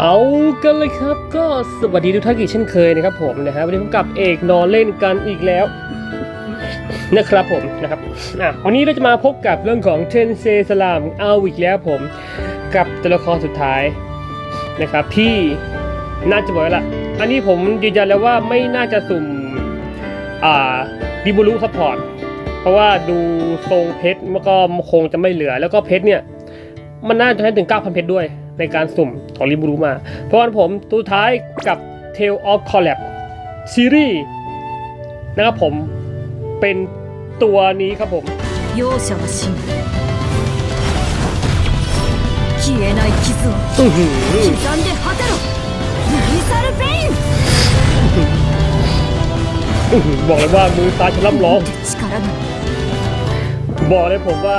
เอากันเลยครับก็สวัสดีทุกท่านอีกเช่นเคยนะครับผมนะฮะวันนี้ผมกับเอกนอนเล่นกันอีกแล้วนะครับผมนะครับอะวันนี้เราจะมาพบกับเรื่องของเทนเซสลามเอาอีกแล้วผม กับตัวละครสุดท้ายนะครับที่น่าจะบอกแล้วละอันนี้ผมยืนยันแล้วว่าไม่น่าจะสุ่มอ่าดิบูรุซัพพอร์ตเพราะว่าดูทรงเพชรมันก็คงจะไม่เหลือ แล้วก็เพชรเนี่ย มันน่าจะให้ถึง 9,000 เพชรด้วย ในการสุ่มของริบูรุมา เพราะฉะนั้นผมตัวท้ายกับ Tale of Collab ซีรีส์นะครับผมเป็นตัวนี้ครับผมบอกเลยว่ามือซ้ายฉล่ำร้องบอกเลยผมว่า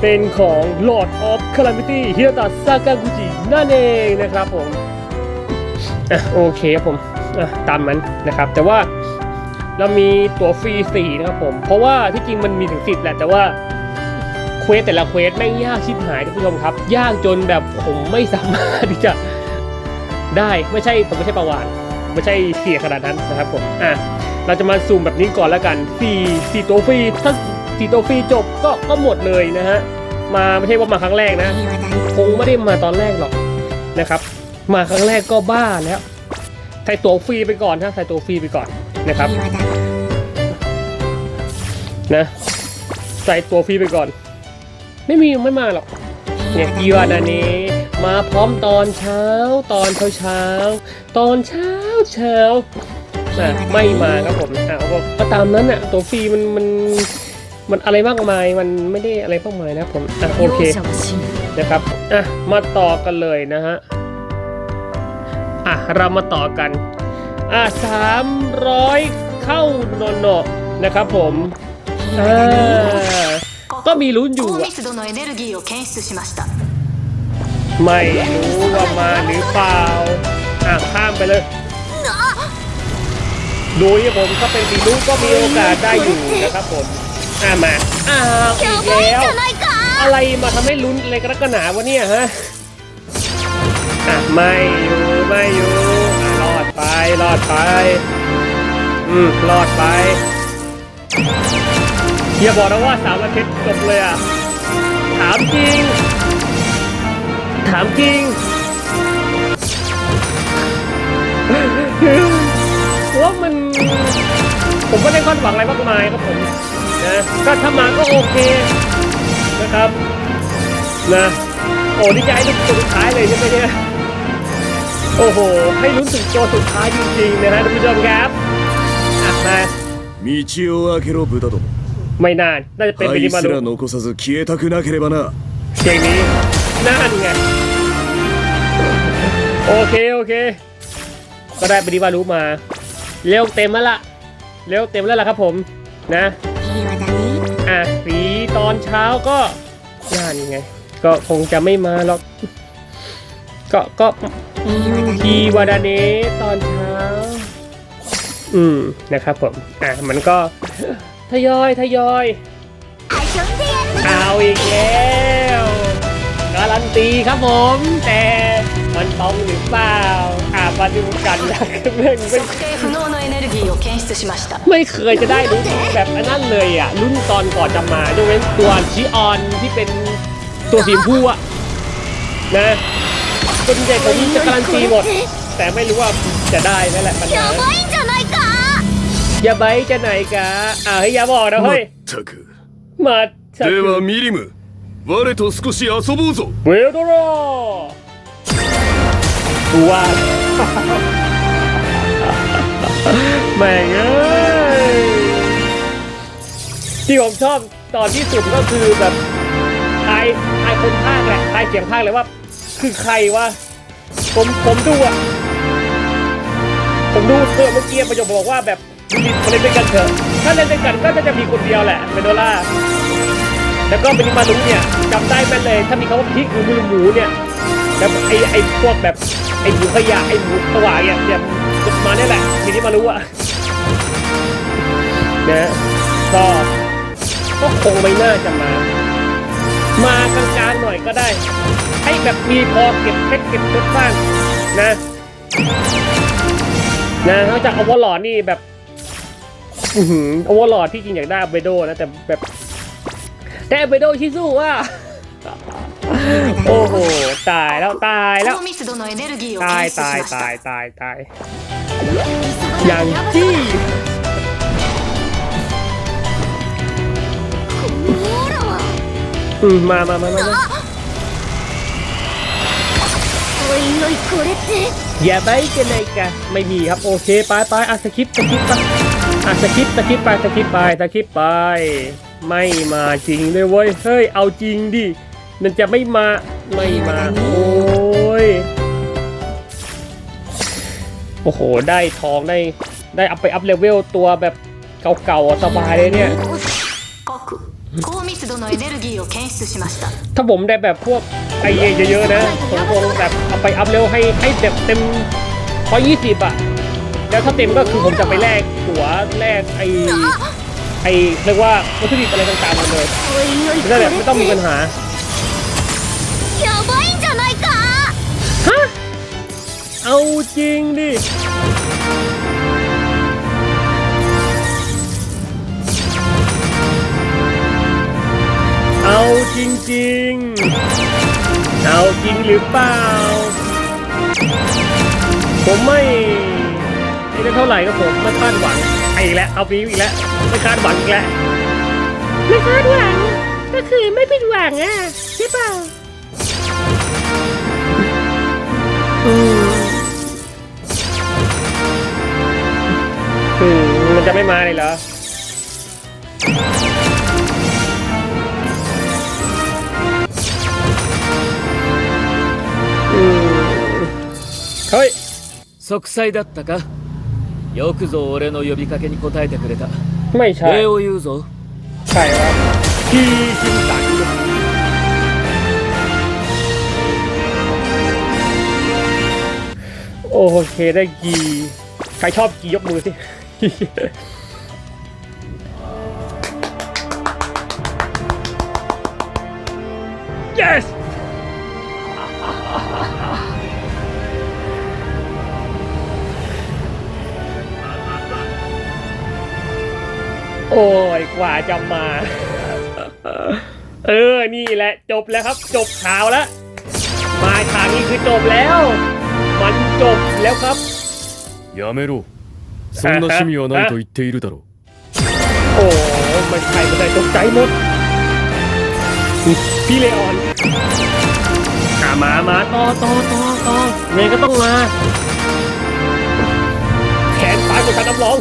เป็นของ Lord of Calamity ฮิรตะซากากุจินั่นเองนะครับผมอโอเคครับผมตามนั้นนะครับ แต่ว่าเรามีตัวฟรี4นะครับผม เพราะว่าที่จริงมันมีถึง 10 แหละ แต่ว่าเควสแต่ละเควสแม่งยากชิบหายท่านผู้ชมครับ ยากจนแบบผมไม่สามารถที่จะได้ไม่ใช่ผมไม่ใช่ประวานไม่ใช่เสียขนาดนั้นนะครับผมอะเราจะมาซูมแบบนี้ก่อนแล้วกัน4 4ตัวฟรีถ้า4ตัวฟรีจบก็ก็หมดเลยนะฮะมาไม่ใช่ว่ามาครั้งแรกนะ คงไม่ได้มาตอนแรกหรอกนะครับ มาครั้งแรกก็บ้าแล้วใส่ตัวฟรีไปก่อนนะใส่ตัวฟรีไปก่อนนะครับนะใส่ตัวฟรีไปก่อน ไม่มีไม่มาหรอกเนี่ยอีวานาเนะมาพร้อมตอนเช้า ตอนเช้าเช้าตอนเช้าเช้าอะไม่มาครับผมอะก็ก็ตามนั้นอะตัวฟรีมันมัน มันอะไรมากมายมันไม่ได้อะไรมากมายนะผมอะโอเคนะครับอะมาต่อกันเลยนะฮะอะเรามาต่อกันอะสามร้อยเข้านนนนะครับผมก็มีลุ้นอยู่อะไม่รู้ว่ามาหรือเปล่าอะข้ามไปเลยดูที่ผมถ้าเป็นสีลูกก็มีโอกาสได้อยู่นะครับผม อะมาอ้าวอีกแล้วอะไรมาทำให้ลุ้นอะไรกันนักกันหนาวะเนี่ยฮะอะไม่อยู่ไม่อยู่อะรอดไปรอดไปอืมรอดไปอย่าบอกนะว่าสามอาทิตย์จบเลยอะถามจริง ถามจริงว่ามัน ผมไม่ได้คาดหวังอะไรมากมายครับผม นะก็ถ้ามาก็โอเคนะครับนะโอ้ดีใจถึงตัวสุดท้ายเลยใช่ไหมเนี่ยโอ้โห ให้ลุ้นถึงตัวสุดท้ายจริงๆนะฮะท่านผู้ชมครับอ่ะมา 道を開けろ豚ども ไม่นาน น่าจะเป็นไป 灰 ที่มา す ดู ら残さず消えたくなければな เพลงนี้น่านไง โอเค โอเค ก็ได้ปฏิวัติรู้มา เร็วเต็มแล้วล่ะ เร็วเต็มแล้วล่ะครับผม นะ อะสีตอนเช้าก็น่านไง ก็คงจะไม่มาหรอกก็ก็พีวาดาเนะตอนเช้า อืมนะครับผม อะมันก็ทยอยทยอยเอาอีกแล้วการันตีครับผมแต่ มันตรงหรือเปล่าอ่ามาดูกันนะเรื่องไม่ 測定不能のエネルギーを検出しました ไม่เคยจะได้ลุ้นแบบอันนั้นเลยอ่ะรุ่นตอนก่อนจะมายกเว้นตัวชิออนที่เป็นตัวสีชมพูอ่ะนะส่วนใหญ่ผมจะการันตีหมด แต่ไม่รู้ว่าจะได้นั่นแหละปัญหาอย่าใบจะไหนกะอ่าให้ยอย่าบอกนะ ま เฮ้ย ったく มาสัก ではミリム我と少し遊ぼうぞ เวลโดโร กูว่า แม่งเอ้ยที่ผมชอบตอนที่สุดก็คือแบบทายทายคนภาคแหละทายเสียงภาคเลยว่า คือใครวะผมผมดูอะผมดูเพื่อเมื่อกี้ประโยคบอกว่าแบบรีบมาเล่นด้วยกันเถอะถ้าเล่นด้วยกันก็น่าจะมีคนเดียวแหละเมโดล่าแล้วก็เป็นมารุเนี่ยจำได้แม่นเลย ถ้ามีคำว่าพริกหรือหมูหมูเนี่ยแบบไอไอพวกแบบ ไอหมูขยะไอหมูสวายอะเนี่ยมันมาเนี่ยแหละมีที่มารู้อะนะก็ก็คงไม่น่าจะมา มากลางๆหน่อยก็ได้ ให้แบบมีพอเก็บเพชรเก็บเพชรบ้างนะนะนอกจากอวอลลอดนี่แบบอือหืออวอลลอดที่จริงอยากได้อเบโดนะแต่แบบแต่อเบโดชิซูว่า โอ้โห ตายแล้วตายแล้ว ตายตายตายตายตายอย่างจี้อมามามามาอย่าไปกันเลยกะไม่มีครับ โอเค ไปไปอะสคิปสคิปไปอะสคิปสคิปไปสคิปไปสคิปไป ไม่มาจริงเลยเว้ย เฮ้ย เอาจริงดิ มันจะไม่มาไม่มาโอ้ยโอ้โห ได้ทองได้ได้อัพไปอัพเลเวลตัวแบบเก่าๆสบายเลยเนี่ยถ้าผมได้แบบพวกไอเอเยอะๆนะผมคงแบบเอาไปอัพเร็วให้ให้เต็มเต็มร้อยี่สิบอะแล้วถ้าเต็มก็คือผมจะไปแลกตัวแลกไอไอเรียกว่าวัตถุดิบอะไรต่างๆหมดเลยไม่ได้แบบไม่ต้องมีปัญหา เอาจริงดิ เอาจริงๆเอาจริงหรือเปล่า ผมไม่ไม่ได้เท่าไหร่ก็ผมไม่คาดหวังไอ้อีกแล้วเอาปีอีกแล้วไม่คาดหวังอีกแล้วไม่คาดหวังก็คือไม่ผิดหวังอะใช่เปล่า อืมอืมมันจะไม่มาเลยเหรอ อืมเฮ้ย 息災だったかよくぞ俺の呼びかけに応えてくれた ไม่ใช่ 礼を言うぞ ใช่ครับพี่ชิมสันโอเคได้กีใครชอบกียกมือสิ yes โอ้ยกว่าจะมา เออ นี่แหละจบแล้วครับ จบข่าวแล้ว มาทางนี้คือจบแล้ว มันจบแล้วครับ やめろ そんな趣味はないと言っているだろう โอ้มันใครมันได้ตกใจหมด พี่เลออนอ่ะมามาต่อต่อต่อต่อไงก็ต้องมา แขนซ้ายของฉันน้ำร้อง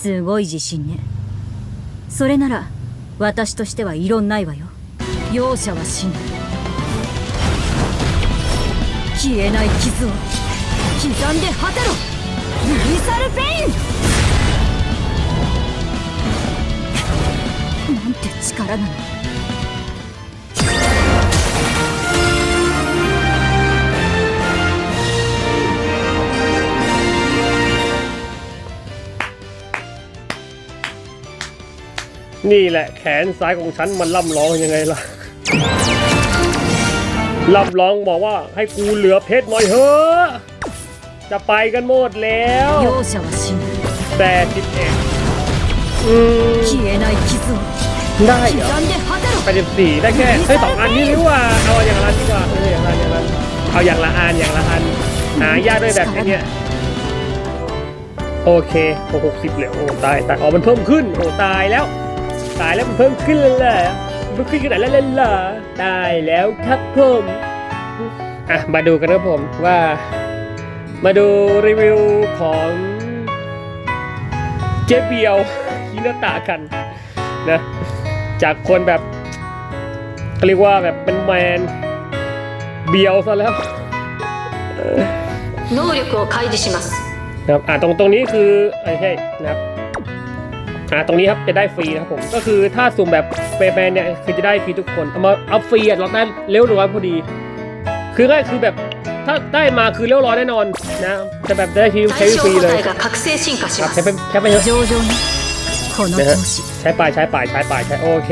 すごい自信ねそれなら私としては異論ないわよ容赦はしない消えない傷を刻んで果てろ ユニサルペインなんて力なの นี่แหละแขนซ้ายของฉันมันล่ำร้องยังไงล่ะ ล่ำร้องบอกว่าให้กูเหลือเพชรหน่อยเถอะ จะไปกันหมดแล้วแต่สิบเอ็ดอืมได้เหรอไปสิบสี่ได้แค่เฮ้ยสองอันนี่นี่ว่าเอาอย่างละดีกว่าเอออย่างละอย่างละเอาอย่างละอันอย่างละอันหายากด้วยแบบนี้โอเคโอ้หกสิบเลยโอ้ตายตายอ๋อมันเพิ่มขึ้นโอ้ตายแล้ว ตายแล้วมันเพิ่มขึ้นเลยล่ะเพิ่มขึ้นขนาดแล้วลยล่ะได้แล้วครับผมอะมาดูกันนะผมว่า มาดูรีวิวของเจ๊เบียวฮินาตะกันนะจากคนแบบเขาเรียกว่าแบบเป็นแมนเบียวซะแล้ว 能力を開示します นะครับอ่าตรงตรงนี้คือไอ้ใช่นะครับอ่าตรงนี้ครับจะได้ฟรีนะครับผมก็คือถ้าสุ่มแบบเปย์แมนเนี่ยคือจะได้ฟรีทุกคนเอามาเอาฟรีอ่ะเราได้เร็วร้อยพอดี คือง่ายคือแบบ ถ้าได้มาคือเรียวร้อยแน่นอนนะแต่แบบได้ทีใช้ฟรีเลยครับใช้ไปใช้ไปเยอะนะฮะใช้ไปใช้ไปใช้ไปใช้โอเค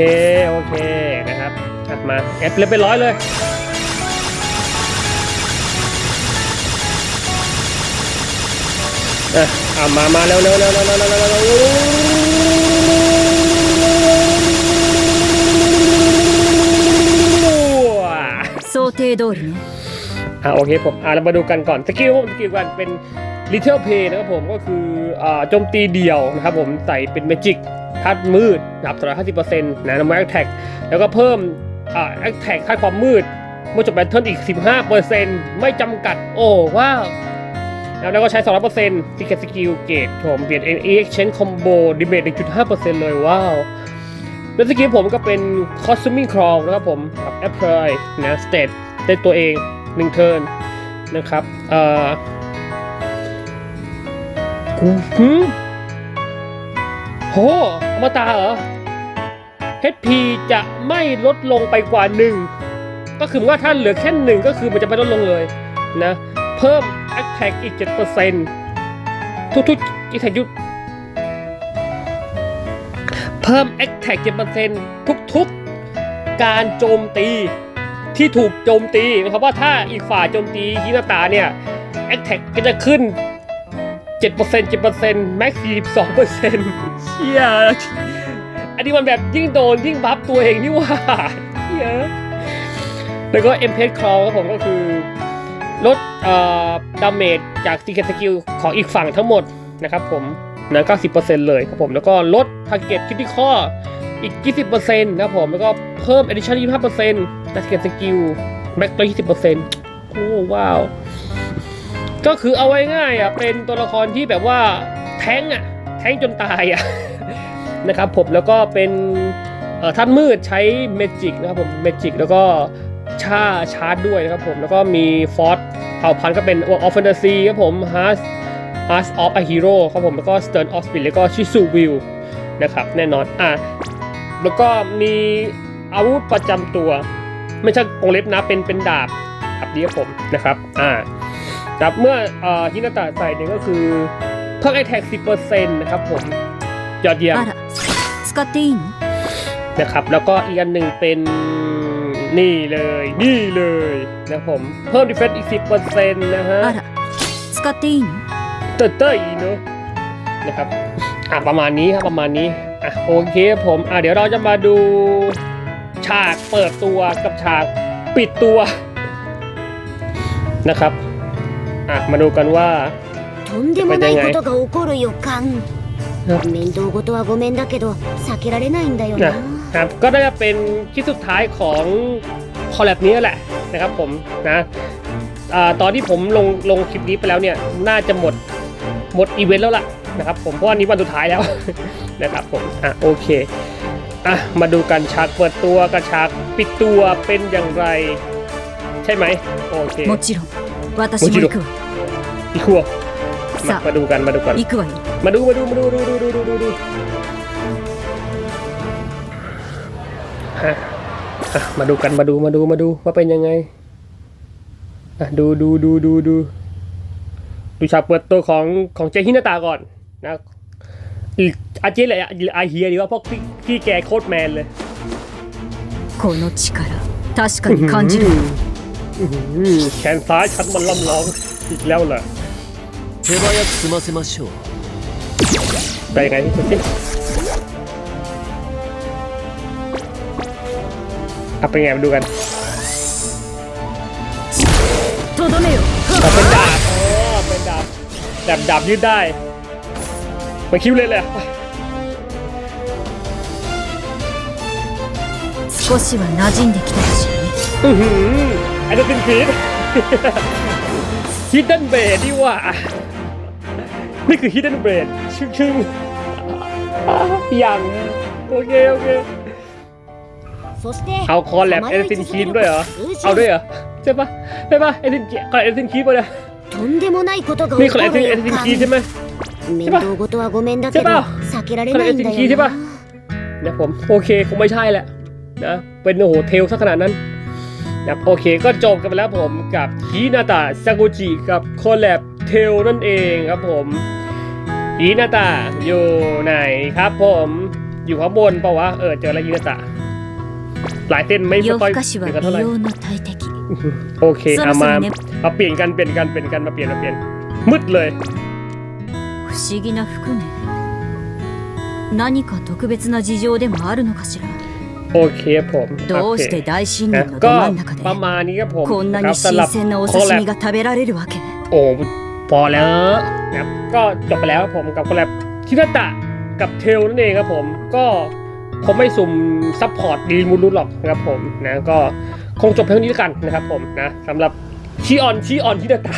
โอเคนะครับมาแอปเรียบเปร้อยเลยเอะมามาเร็วเร็วเร็วเร็วเร็วเร็วเร็ว想定通りね อะโอเคผมอะเรามาดูกันก่อนสกิลผมสกิลกันเป็น Little Play นะครับผมก็คืออ่าโจมตีเดียวนะครับผมใส่เป็นเมจิกทัดมืดนะครับต่อห้าสิบเปอร์เซ็นต์นะน้ำมันแอคแท็กแล้วก็เพิ่มอ่าแอคแท็กค่าความมืดเมื่อจบแบทเทิลอีก 15เปอร์เซ็นต์ไม่จำกัด โอ้ว้าวแล้วก็ใช้ 200เปอร์เซ็นต์ที่แคสกิลเกตผมเปลี่ยน e exchange combo damage 1.5เปอร์เซ็นต์เลยว้าว แล้วสกิลผมก็เป็น costuming crawl นะครับผมกับ apply นะ state ได้ตัวเอง หนึ่งเทิร์นนะครับเอ่อกูหืมโหอมตะเหรอ HP จะไม่ลดลงไปกว่าหนึ่งก็คือว่าถ้าเหลือแค่หนึ่งก็คือมันจะไม่ลดลงเลยนะ เพิ่ม attack อีก 7%ทุกๆ attack ยุเพิ่ม attack 7%ทุกๆ การโจมตี ที่ถูกโจมตีนะครับว่าถ้าอีกฝ่ายโจมตีฮินาตาเนี่ย attack ก็จะขึ้น 7% 7% max 42%เชี่ยอันนี้มันแบบยิ่งโดนยิ่งบัฟตัวเองนี่หว่าเชี่ยแล้วก็ m p a c Claw ครับผมก็คือ ลดอ่อดาเมจจาก Secret Skill ของอีกฝั่งทั้งหมดนะครับผมนะ90%เลยครับผมแล้วก็ลด Target Critical อี อีก 20%นะครับผม แล้วก็เพิ่ม Addition 25%จาก Secret Skill Max 120%โอ้ว้าว ก็คือเอาไว้ง่ายอะ เป็นตัวละครที่แบบว่าแท้งอะ แท้งจนตายอะ นะครับผม แล้วก็เป็นท่านมืดใช้เมจิกนะครับผม เมจิกแล้วก็ชาชาร์จด้วยนะครับผม แล้วก็มีฟอร์สเผ่าพันธุ์ก็เป็นออฟแฟนตาซีครับผมฮาร์สฮาร์สออฟอะฮีโร่ครับผม แล้วก็สเต r ร์นออฟสปิ t แล้วก็ชิซูวิลนะครับ แน่นอน อะ แล้วก็มีอาวุธประจำตัว ไม่ใช่กงเล็บนะเป็นเป็นดาบอับดีครับผมนะครับอ่าดาบเมื่ออ่ฮินาตะใส่เนี่ยก็คือเพิ่มไอแท็กสิบเปอร์เซ็นต์นะครับผมยอดเยี่ยมสกอตติงนะครับแล้วก็อีกอันหนึ่งเป็นนี่เลยนี่เลยนะผมเพิ่มดีเฟนส์อีกสิบเปอร์เซ็นต์นะฮะสกอตติงเตอร์เตอร์อีเนอะนะครับอะประมาณนี้ครับประมาณนี้ อ่ะโอเคครับผม อ่ะเดี๋ยวเราจะมาดูฉากเปิดตัวกับฉากปิดตัวนะครับ อ่ะมาดูกันว่า とんでもないことが起こる予感な面倒事はごめんだけど避けられないんだよ นะ な ครับก็น่าจะเป็นคลิปสุดท้ายของคอลแลบนี้แหละนะครับผมนะอ่าตอนที่ผมลงลงคลิปนี้ไปแล้วเนี่ยน่าจะหมดหมดอีเวนต์แล้วล่ะนะครับผมเพราะวันนี้วันสุดท้ายแล้ว นะครับผมอ่ะโอเคอ่ะมาดูกันฉากเปิดตัวกับฉากปิดตัวเป็นอย่างไร ใช่ไหมโอเค もちろん私も行くわ อีกครัวมา さ มาดูกันมาดูกัน あ行くわよ มาดูมาดูมาดูดูดูดูดูดูดูฮะอ่ะมาดูกันมาดูมาดูมาดูว่าเป็นยังไงอ่ะดูดูดูดูดูดูฉากเปิดตัวของของเจฮินาตาก่อนนะ อีกอาเจเลยอาเฮียดีว่าเพราะพี่พี่แกโคตรแมนเลย この力確かに感じるわ อื้อหือแขนซ้ายฉันมันล่ำร้องอีกแล้วเหรอ 手早く済ませましょう ไปยังไงพี่คุณสิอ่ะเป็นไงมาดูกัน とどめよ แต่เป็นดาบอ๋อเป็นดาบดาบดาบยืดได้เห มันคิ้วเลยเลยอะ 少しは馴染んできたかしらね อื้อหืออันนี้เป็นพีท ฮิดเด้นเบดนี่หว่า นี่คือฮิดเด้นเบดชึ่งชึ่งๆอย่างโอเค โอเค そして เอาคอแลบเอเดนคีนด้วยเหรอ เอาด้วยเหรอ ใช่ปะใช่ปะเอเดนคอเอเดนคีนป่ะเนี่ย とんでもないことが นี่ 起 คอ こ เอเดน る เอ 予 เดน 感 คีนใช่ไหม 面倒事はごめんだけどใช่ป่ะ避けられないんだ これ SNK ใช่ よ ป่ะ な นะผมโอเคคงไม่ใช่แหละนะเป็นโอ้โหเทลซะขนาดนั้นนะโอเคก็จบกันไปแล้วผมกับฮินาตะซากุจิกับคอลแลบเทลนั่นเองครับผมฮินาตะอยู่ไหนครับผมอยู่ข้างบนเปล่าวะเออเจอแล้วฮินาตะหลายเส้นไม่ 夜 ค่อย 更かしは ถึงกันเท่าไหร่ 美容の大敵 โอเค そろ เอา そ มา ろね มาเปลี่ยนกันเปลี่ยนกันเปลี่ยนกันมาเปลี่ยนมาเปลี่ยนมืดเลย 不思議な服ね何か特別な事情でもあるのかしら โอเคผม どうして大森 นะ 林のど ก็ 真ん中で ประมาณนี้ครับผม こんな ครั に บสำหรับ 新鮮なお คอลแล 刺 บ 身が食べられるわけ โอ้พอแล้วนะครับก็จบไปแล้วครับผมกับคอลแลบชินาตะกับเทลนั่นเองครับผมก็คงไม่สุ่มซัพพอร์ตดีมูรุหรอกนะครับผมนะก็คงจบเพียงนี้แล้วกันนะครับผมนะสำหรับชีออนชีออนชินาตะ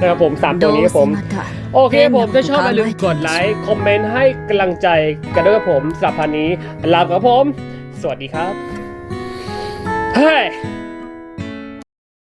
นะครับผมสามตัว ど นี้ う ครับ せ ผม また โอเคผมถ้าชอบอย่าลืมกดไลค์คอมเมนต์ให้กำลังใจกันด้วยกับผมสำหรับพันนี้ลาไปครับผม สวัสดีครับเฮ้